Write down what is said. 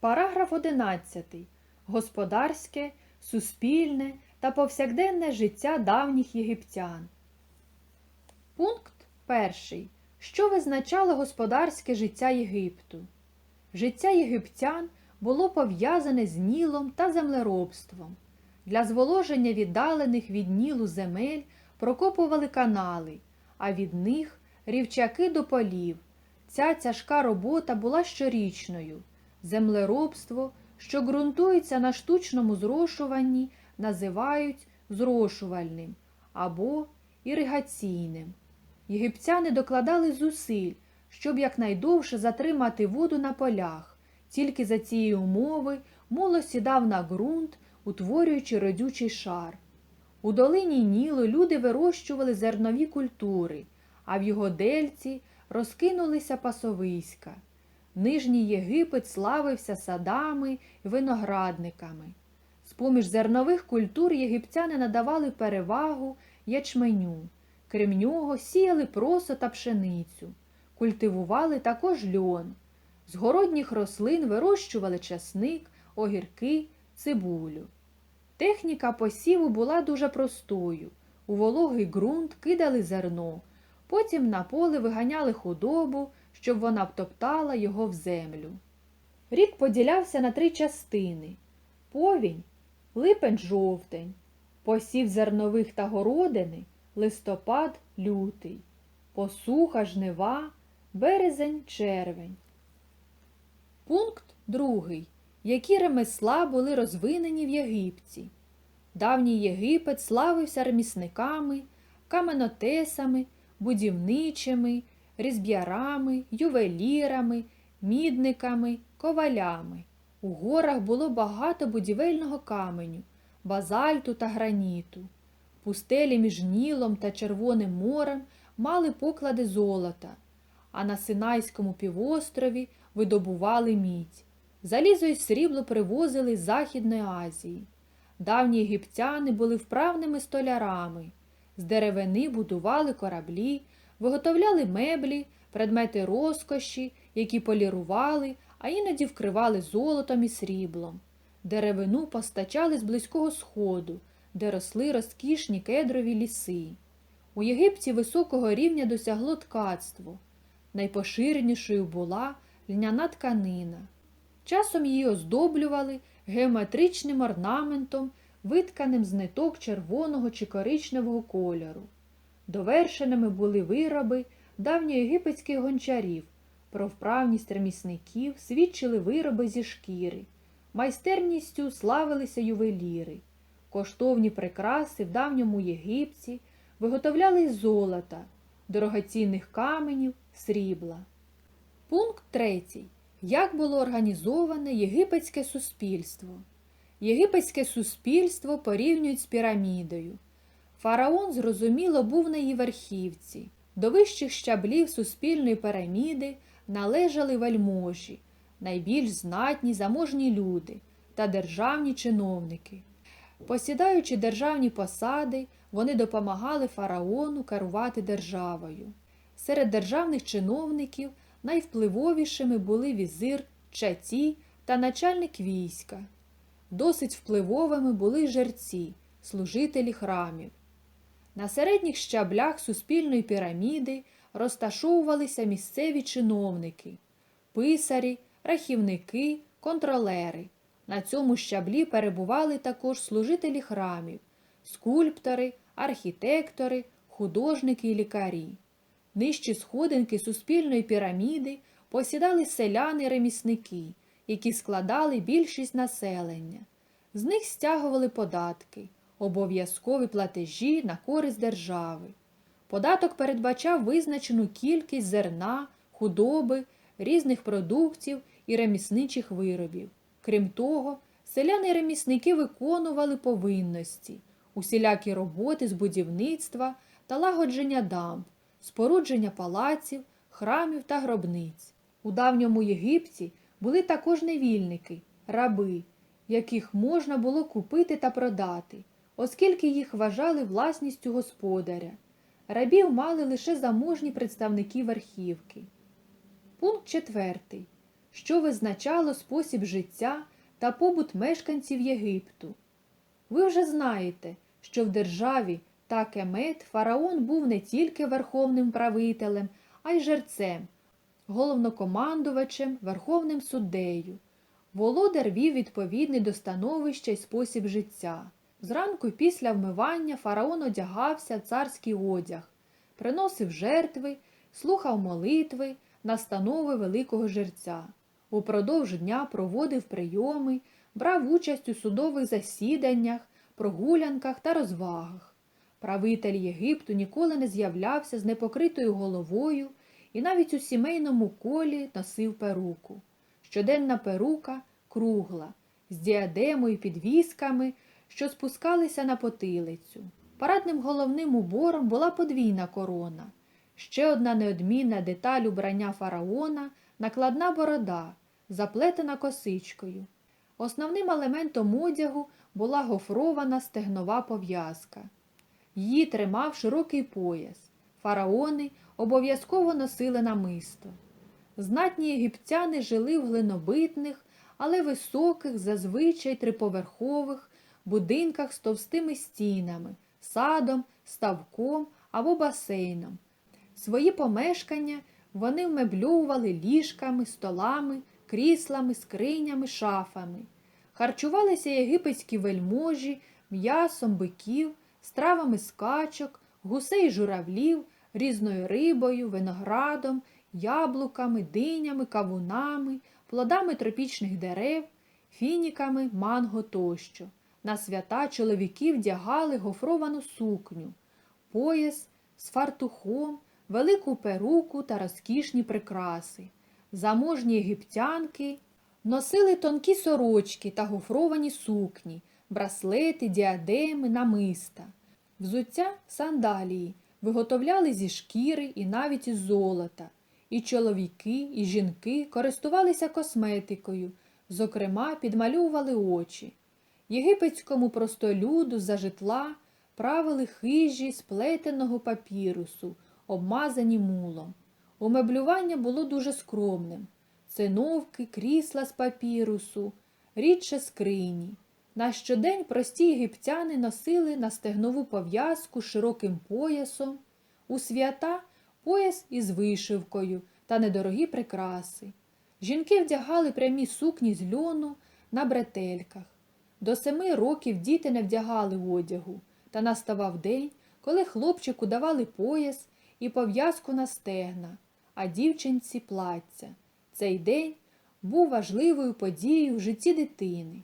Параграф 11. Господарське, суспільне та повсякденне життя давніх єгиптян. Пункт перший. Що визначало господарське життя Єгипту? Життя єгиптян було пов'язане з Нілом та землеробством. Для зволоження віддалених від Нілу земель прокопували канали, а від них рівчаки до полів. Ця тяжка робота була щорічною. Землеробство, що ґрунтується на штучному зрошуванні, називають зрошувальним або іригаційним. Єгиптяни докладали зусиль, щоб якнайдовше затримати воду на полях. Тільки за цієї умови моло сідав на ґрунт, утворюючи родючий шар. У долині Нілу люди вирощували зернові культури, а в його дельці розкинулися пасовиська. Нижній Єгипет славився садами виноградниками. З-поміж зернових культур єгиптяни надавали перевагу ячменю. Крім нього, сіяли просо та пшеницю, культивували також льон. З городніх рослин вирощували часник, огірки, цибулю. Техніка посіву була дуже простою. У вологий ґрунт кидали зерно, потім на поле виганяли худобу, щоб вона втоптала його в землю. Рік поділявся на три частини повінь, липень-жовтень, посів зернових та городини, листопад, лютий, посуха, жнива, березень, червень. Пункт другий. Які ремесла були розвинені в Єгипті? Давній Єгипет славився ремісниками, каменотесами, будівничими, різб'ярами, ювелірами, мідниками, ковалями. У горах було багато будівельного каменю, базальту та граніту. Пустелі між Нілом та Червоним морем мали поклади золота, а на Синайському півострові видобували мідь. Залізо й срібло привозили з Західної Азії. Давні єгиптяни були вправними столярами. З деревини будували кораблі, виготовляли меблі, предмети розкоші, які полірували, а іноді вкривали золотом і сріблом. Деревину постачали з Близького Сходу, де росли розкішні кедрові ліси. У Єгипті високого рівня досягло ткацтво. Найпоширенішою була льняна тканина. Часом її оздоблювали геометричним орнаментом, витканим з ниток червоного чи коричневого кольору. Довершеними були вироби давньоєгипетських гончарів, про вправність ремісників свідчили вироби зі шкіри, майстерністю славилися ювеліри. Коштовні прикраси в давньому Єгипті виготовляли золота, дорогоцінних каменів, срібла. Пункт третій. Як було організоване єгипетське суспільство? Єгипетське суспільство порівнюють з пірамідою. Фараон, зрозуміло, був на її верхівці. До вищих щаблів суспільної піраміди належали вельможі, найбільш знатні заможні люди та державні чиновники. Посідаючи державні посади, вони допомагали фараону керувати державою. Серед державних чиновників найвпливовішими були візир, чаті та начальник війська. Досить впливовими були жерці, служителі храмів. На середніх щаблях суспільної піраміди розташовувалися місцеві чиновники, писарі, рахівники, контролери. На цьому щаблі перебували також служителі храмів, скульптори, архітектори, художники і лікарі. Нижчі сходинки суспільної піраміди посідали селяни-ремісники, які складали більшість населення. З них стягували податки, обов'язкові платежі на користь держави. Податок передбачав визначену кількість зерна, худоби, різних продуктів і ремісничих виробів. Крім того, селяни-ремісники виконували повинності, усілякі роботи з будівництва та лагодження дамб, спорудження палаців, храмів та гробниць. У давньому Єгипті були також невільники, раби, яких можна було купити та продати, оскільки їх вважали власністю господаря. Рабів мали лише заможні представники верхівки. Пункт четвертий. що визначало спосіб життя та побут мешканців Єгипту. Ви вже знаєте, що в державі Такемет фараон був не тільки верховним правителем, а й жерцем, головнокомандувачем, верховним суддею. Володар вів відповідний до становища й спосіб життя. Зранку після вмивання фараон одягався в царський одяг, приносив жертви, слухав молитви, настанови великого жерця. Упродовж дня проводив прийоми, брав участь у судових засіданнях, прогулянках та розвагах. Правитель Єгипту ніколи не з'являвся з непокритою головою і навіть у сімейному колі носив перуку. Щоденна перука кругла, з діадемою підвісками, що спускалися на потилицю. Парадним головним убором була подвійна корона. Ще одна неодмінна деталь убрання фараона накладна борода, заплетена косичкою. Основним елементом одягу була гофрована стегнова пов'язка. Її тримав широкий пояс. Фараони обов'язково носили намисто. Знатні єгиптяни жили в глинобитних, але високих, зазвичай триповерхових будинках з товстими стінами, садом, ставком або басейном. Свої помешкання вони вмебльовували ліжками, столами, кріслами, скринями, шафами. Харчувалися єгипетські вельможі м'ясом биків, стравами з качок, гусей журавлів, різною рибою, виноградом, яблуками, динями, кавунами, плодами тропічних дерев, фініками, манго тощо. На свята чоловіки вдягали гофровану сукню, пояс з фартухом, велику перуку та розкішні прикраси. Заможні єгиптянки носили тонкі сорочки та гофровані сукні, браслети, діадеми, намиста. Взуття сандалії виготовляли зі шкіри і навіть із золота. І чоловіки, і жінки користувалися косметикою, зокрема, підмальовували очі. Єгипетському простолюду за житла правили хижі з плетеного папірусу, обмазані мулом. Умеблювання було дуже скромним. Циновки, крісла з папірусу, рідше скрині. На щодень прості єгиптяни носили на стегнову пов'язку широким поясом, у свята пояс із вишивкою та недорогі прикраси. Жінки вдягали прямі сукні з льону на бретельках. До семи років діти не вдягали одягу, та наставав день, коли хлопчику давали пояс і пов'язку на стегна, а дівчинці плаття. Цей день був важливою подією в житті дитини.